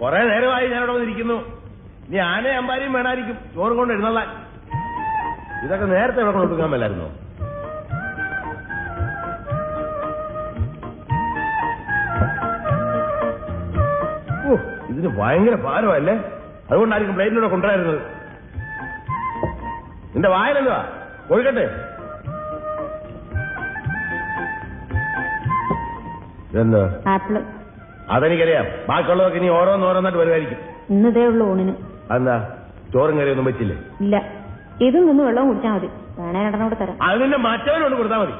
കുറെ നേരമായി ഞാനിവിടെ വന്നിരിക്കുന്നു. നീ ആനയും അമ്പാരിയും വേണമായിരിക്കും ചോറും കൊണ്ട് എഴുന്നള്ളാൻ. ഇതൊക്കെ നേരത്തെ ഇവിടെ കൊണ്ട് കൊടുക്കാൻ മേലായിരുന്നോ? ഓ ഇതിന് ഭയങ്കര ഭാരമല്ലേ? അതുകൊണ്ടായിരിക്കും പ്ലേറ്റിലൂടെ കൊണ്ടുവരുന്നത് നിന്റെ വായനെന്തുവാ ഒഴുകട്ടെ. ആപ്പിൾ. അതെനിക്കറിയാം. ബാക്കിയുള്ളതൊക്കെ ഇനി ഓരോന്നോരോന്നായിട്ട് വരുമായിരിക്കും ഇന്നതേ ഉള്ളൂ ഊണിന്. അതെന്താ? ചോറും കറിയൊന്നും വെച്ചില്ലേ? ഇല്ല. ഇതും നിന്ന് വെള്ളം കുടിച്ചാൽ മതി. വേണേ രണ്ടെണ്ണോട് തരാം. അത് മറ്റവനോട് കൊടുത്താൽ മതി.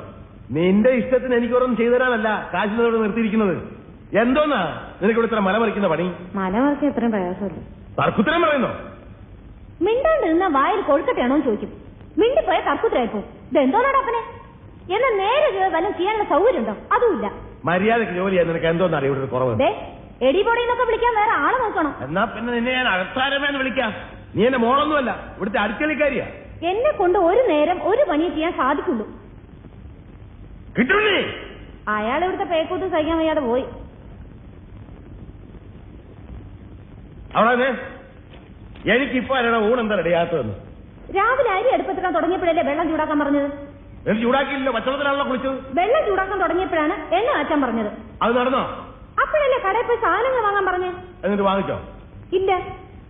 നിന്റെ ഇഷ്ടത്തിന് എനിക്കൊന്നും ചെയ്തു തരാനല്ല കാശിനോട് നിർത്തിയിരിക്കുന്നത്. എന്തോന്നാ? നിനക്ക് ഇവിടെ ഇത്ര മല മറിക്കുന്ന പണി? മലമറിക്കാൻ എത്രയും ഇത്രയും പ്രയാസമില്ല. തർക്കുത്തരം പറയുന്നോ? മിണ്ടാണ്ട് നിന്ന വായിൽ കൊഴുക്കട്ടെയാണോ ചോദിക്കും. മിണ്ടിപ്പോയ തർക്കുത്തരായിപ്പോ എന്തോന്നാടാ അപ്പനെ എന്നാ നേരെ വല്ലതും ചെയ്യാനുള്ള സൗകര്യം ഉണ്ടോ അതുമില്ല. മര്യാദയ്ക്ക് ജോലി ചെയ്യാൻ നിനക്ക് എന്തോന്ന് ഇവിടെ കുറവ്? ദേ എടി പൊടിന്നൊക്കെ വിളിക്കാൻ വേറെ ആളെ നോക്കണം. എന്നാ പിന്നെ നിന്നെ ഞാൻ അകത്താരമേന്ന് വിളിക്കാം. നീ എന്റെ മോളൊന്നുമല്ല ഇവിടുത്തെ അടുക്കളിക്കാരിയാ എന്നെ കൊണ്ട് ഒരു നേരം ഒരു പണി ചെയ്യാൻ സാധിക്കുള്ളൂ. കിട്ടൂലേ അയാൾ ഇവിടുത്തെ പേക്കൂത്ത് സഹിക്കാൻ വയ്യാതെ പോയി. അവിടെ എനിക്കിപ്പോ ആരാണ് ഊണെന്താ റെഡിയാത്തതെന്ന് രാവിലെ അരി അടുപ്പത്തിടാൻ തുടങ്ങിയപ്പോഴല്ലേ വെള്ളം ചൂടാക്കാൻ പറഞ്ഞത്? എനിക്ക് ചൂടാക്കിയില്ല പച്ചവെള്ളത്തിലാണല്ലോ കുളിച്ചത്. വെള്ളം ചൂടാക്കാൻ തുടങ്ങിയപ്പോഴാണ് എന്നെ അച്ഛൻ പറഞ്ഞത്. അത് നടന്നോ? അപ്പോഴല്ലേ കടയിൽ പോയി സാധനങ്ങൾ വാങ്ങാൻ പറഞ്ഞു? എന്നിട്ട് വാങ്ങിച്ചോ? ഇല്ല.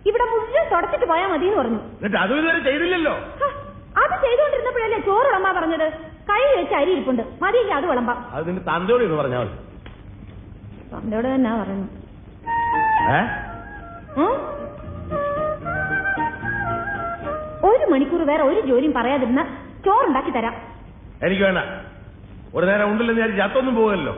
ഇവിടെ മുഴുവൻ തുടച്ചിട്ട് പോയാൽ മതി എന്ന് പറഞ്ഞു. എന്നിട്ട് അതും ഇതുവരെ ചെയ്തില്ലല്ലോ? ഹ, അത് ചെയ്തുകൊണ്ടിരുന്നപ്പോഴല്ലേ ചോറ് വിളമ്പാ പറഞ്ഞത്? കൈ വെച്ച് അരി ഇരിപ്പുണ്ട്. മതിയെങ്കിൽ അത് വിളമ്പാം. അത് നിന്റെ തന്തയോട് ഇത് പറഞ്ഞാൽ മതി. തന്നോട് തന്നെ പറഞ്ഞു. ഏ? ഉം? ഒരു മണിക്കൂർ വേറെ ഒരു ജോലിയും പറയാതിരുന്ന ചോറുണ്ടാക്കി തരാം. എനിക്ക് വേണ്ട. ഒരു നേരം ഉണ്ടല്ലോ വിചാരിച്ച് ചത്തൊന്നും പോകുമല്ലോ